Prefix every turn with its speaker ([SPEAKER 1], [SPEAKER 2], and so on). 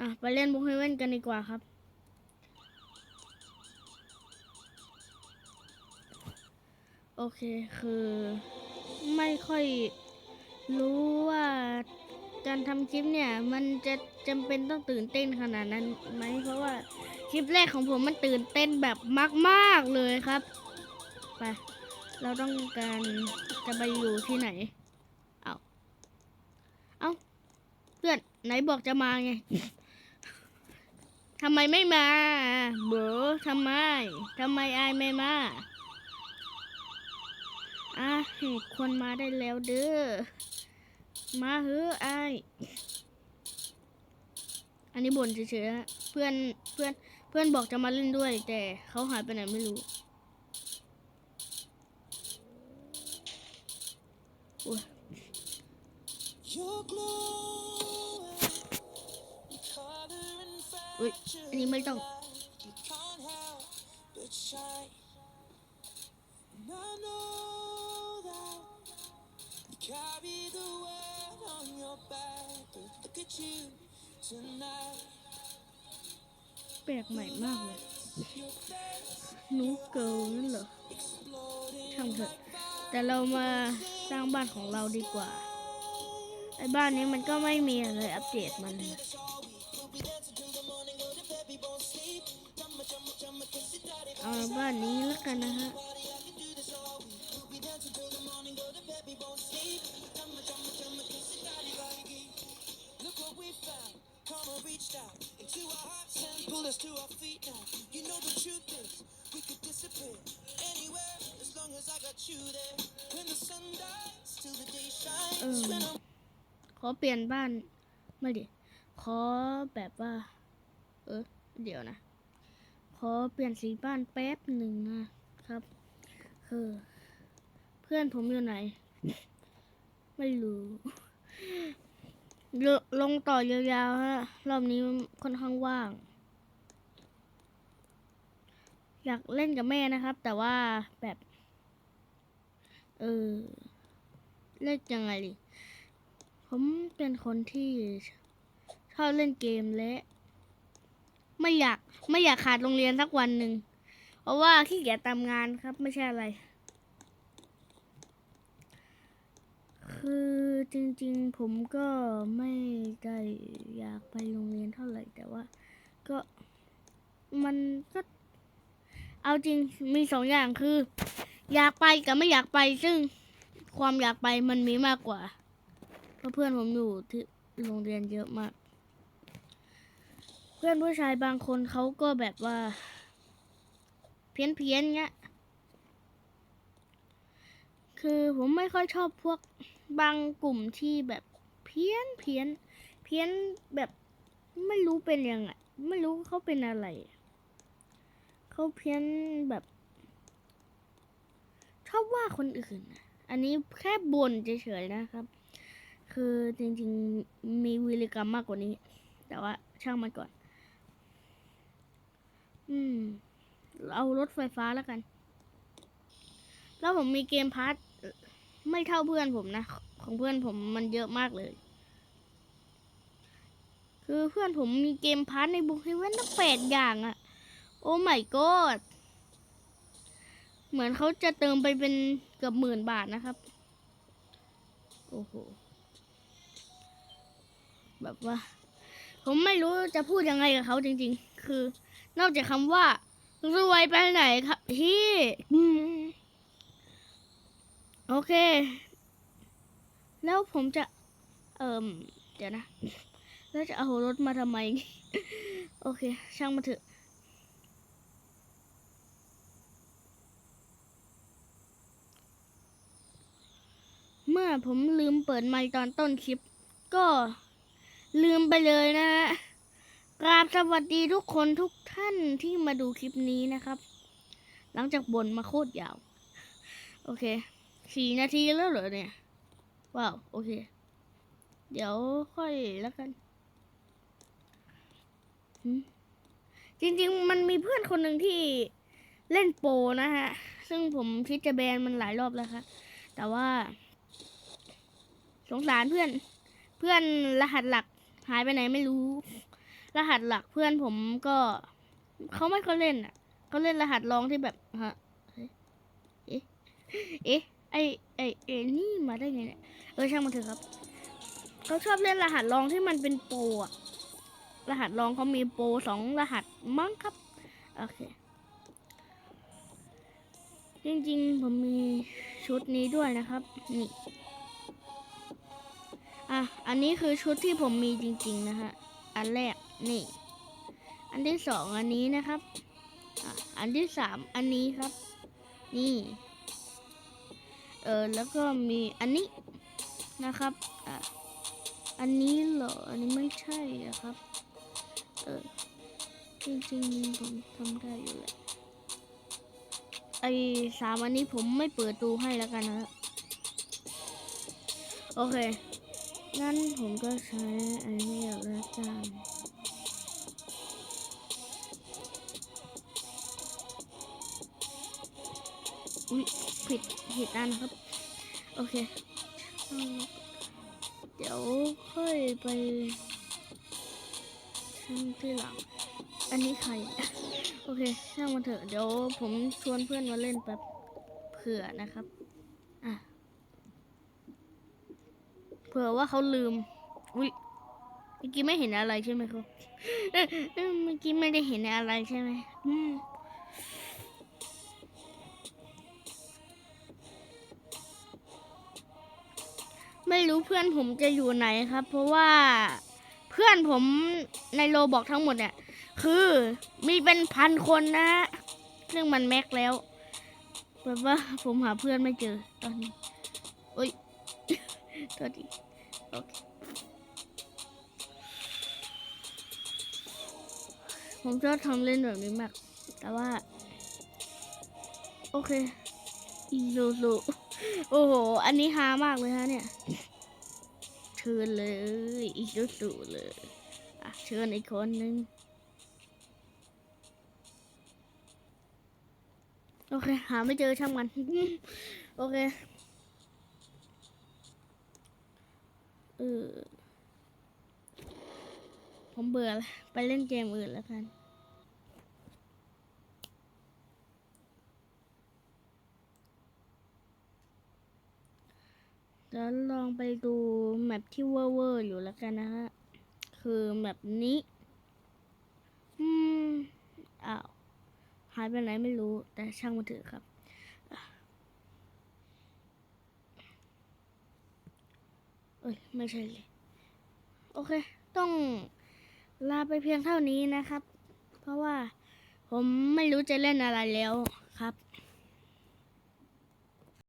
[SPEAKER 1] อะ ไปเล่นบุกเฮเว่นกันดีกว่าครับ โอเคคือ ไม่ค่อยรู้ว่าการทำคลิปเนี่ย มันจะจำเป็นต้องตื่นเต้นขนาดนั้นไหมเพราะว่าคลิปแรกของผมมันตื่นเต้นแบบมาก ๆ เลยครับ ไป เราต้องการจะไปอยู่ที่ไหน เอาเอาเพื่อนไหนบอกจะมาไง ทำไมไม่มา เบอทำไม ทำไมไอไม่มา อะเหตุควรมาได้แล้วเด้อ มาเฮ้อออันนี้บ่นเฉยๆเพื่อนเพื่อนเพื่อนบอกจะมาเล่นด้วย แต่เขาหายไปไหนไม่รู้โอ้ย
[SPEAKER 2] เอ้
[SPEAKER 1] ย อันนี้ไม่ต้องแปลกใหม่มากเลยนูเกิลนั่นเหรอช่างเถอะ แต่เรามาสร้างบ้านของเราดีกว่า ไอ้บ้านนี้มันก็ไม่มีอะไรอัปเดตมันเลย อาบ้านนี้แล้วกันนะฮะ
[SPEAKER 2] Look what we found. Karma reached out into our hearts and pulled us to our feet now. You know the truth is, we could disappear anywhere as long as I got you there. When the sun dies, till the day shines. When I'm
[SPEAKER 1] ขอเปลี่ยนบ้านไม่ดิ ขอแบบว่า เออ เดี๋ยวนะ ขอเปลี่ยนสีบ้านแป๊บหนึ่งนะครับ คือ เพื่อนผมอยู่ไหน ไม่รู้ลลงต่อยาวๆฮะรอบนี้ค่อนข้างว่าง อยากเล่นกับแม่นะครับ แต่ว่าแบบ เออ เล่นยังไงดิผมเป็นคนที่ชอบเล่นเกมและ ไม่อยากไม่อยากขาดโรงเรียนสักวันหนึ่ง เพราะว่าขี้เกียจทำงานครับไม่ใช่อะไร คือจริงๆผมก็ไม่ได้อยากไปโรงเรียนเท่าไหร่แต่ว่า ก็มันก็เอาจริงมีสองอย่างคือ อยากไปกับไม่อยากไปซึ่งความอยากไปมันมีมากกว่า เพราะเพื่อนผมอยู่ที่โรงเรียนเยอะมาก เพื่อนผู้ชายบางคนเขาก็แบบว่า เพี้ยนเพี้ยนเงี้ย คือผมไม่ค่อยชอบพวกบางกลุ่มที่แบบเพี้ยนเพี้ยน เพี้ยนแบบไม่รู้เป็นยังไงไม่รู้เขาเป็นอะไร เขาเพี้ยนแบบ ชอบว่าคนอื่น อันนี้แค่บ่นเฉยๆนะครับ คือจริงๆมีวิริกรรมมากกว่านี้ แต่ว่าช่างมันก่อน อืม เอารถไฟฟ้าแล้วกัน แล้วผมมีเกมพาร์ทไม่เท่าเพื่อนผมนะ ของเพื่อนผมมันเยอะมากเลย คือเพื่อนผมมีเกมพาร์ทในบุคเฮเว่นตั้งแปดอย่างอะโอ้ไม่กอดเหมือนเขาจะเติมไปเป็นเกือบหมื่นบาทนะครับ โอ้โห แบบว่า ผมไม่รู้จะพูดยังไงกับเขาจริง ๆ คือ นอกจากคำว่ารวยไปไหนครับพี่โอเค แล้วผมจะ เอ่มเดี๋ยวนะ แล้วจะเอารถมาทำไม โอเค ช่างมาเถอะเมื่อผมลืมเปิดไมค์ตอนต้นคลิป ก็ลืมไปเลยนะฮะ กราบสวัสดีทุกคนทุกท่านที่มาดูคลิปนี้นะครับ หลังจากบนมาโคตรยาว โอเคสี่นาทีแล้วเหรอเนี่ย ว้าว โอเค เดี๋ยวค่อยแล้วกัน จริงๆ มันมีเพื่อนคนหนึ่งที่เล่นโปนะฮะ ซึ่งผมคิดจะแบนมันหลายรอบแล้วครับแต่ว่า สงสารเพื่อน เพื่อนรหัสหลักหายไปไหนไม่รู้ รหัสหลักเพื่อนผมก็เขาไม่ค่อยเล่นอะเขาเล่นรหัสรองที่แบบฮะเอ๊ะเอ๊ะไอไอเอนี่มาได้ไงเนี่ยเออช่างมันเถอะครับเขาชอบเล่นรหัสรองที่มันเป็นโปรอะรหัสรองเขามีโปรสองรหัสมั้งครับโอเคจริงๆผมมีชุดนี้ด้วยนะครับนี่อะอันนี้คือชุดที่ผมมีจริง ๆ นะฮะอันแรก นี่ อันที่สองอันนี้นะครับอันที่สามอันนี้ครับ นี่ เออแล้วก็มีอันนี้นะครับอะอันนี้เหรอ อันนี้ไม่ใช่อะครับ เออ จริงๆผมทำได้อยู่แหละไอ้สามอันนี้ผมไม่เปิดตูให้แล้วกันนะโอเค งั้นผมก็ใช้อันนี้แล้วกัน อุ๊ยผิดผิดอันครับ โอเค เดี๋ยวค่อยไปช่างที่หลัง อันนี้ใคร โอเคช่างมันเถอะ เดี๋ยวผมชวนเพื่อนมาเล่นแป๊บเผื่อนะครับ อะ เผื่อว่าเขาลืม อุ้ยเมื่อกี้ไม่เห็นอะไรใช่ไหมครับเอ้ยเอ้ยเมื่อกี้ไม่ได้เห็นอะไรใช่ไหมอืม ไม่รู้เพื่อนผมจะอยู่ไหนครับ เพราะว่าเพื่อนผมในโลบอกทั้งหมดเนี่ย คือมีเป็นพันคนนะฮะซึ่งมันแม็กแล้วแบบว่าผมหาเพื่อนไม่เจอตอนนี้โอ้ยโทษทีโอเคผมชอบทำเล่นแบบนี้มาก แต่ว่า โอเค อีซูซู โอ้โห อันนี้ฮามากเลยฮะเนี่ย เชิญเลย อีซูซูเลย อะ เชิญอีกคนนึง โอเค หาไม่เจอช่างมัน โอเค เออ ผมเบื่อแล้ว ไปเล่นเกมอื่นแล้วกัน เดี๋ยวลองไปดูแมปที่เวอร์เวอร์อยู่แล้วกันนะฮะ คือแมปนี้ อืม อ้าว หายไปไหนไม่รู้ แต่ช่างมันเถอะครับ เอ้ย ไม่ใช่เลย โอเค ต้องลาไปเพียงเท่านี้นะครับ เพราะว่าผมไม่รู้จะเล่นอะไรแล้วครับ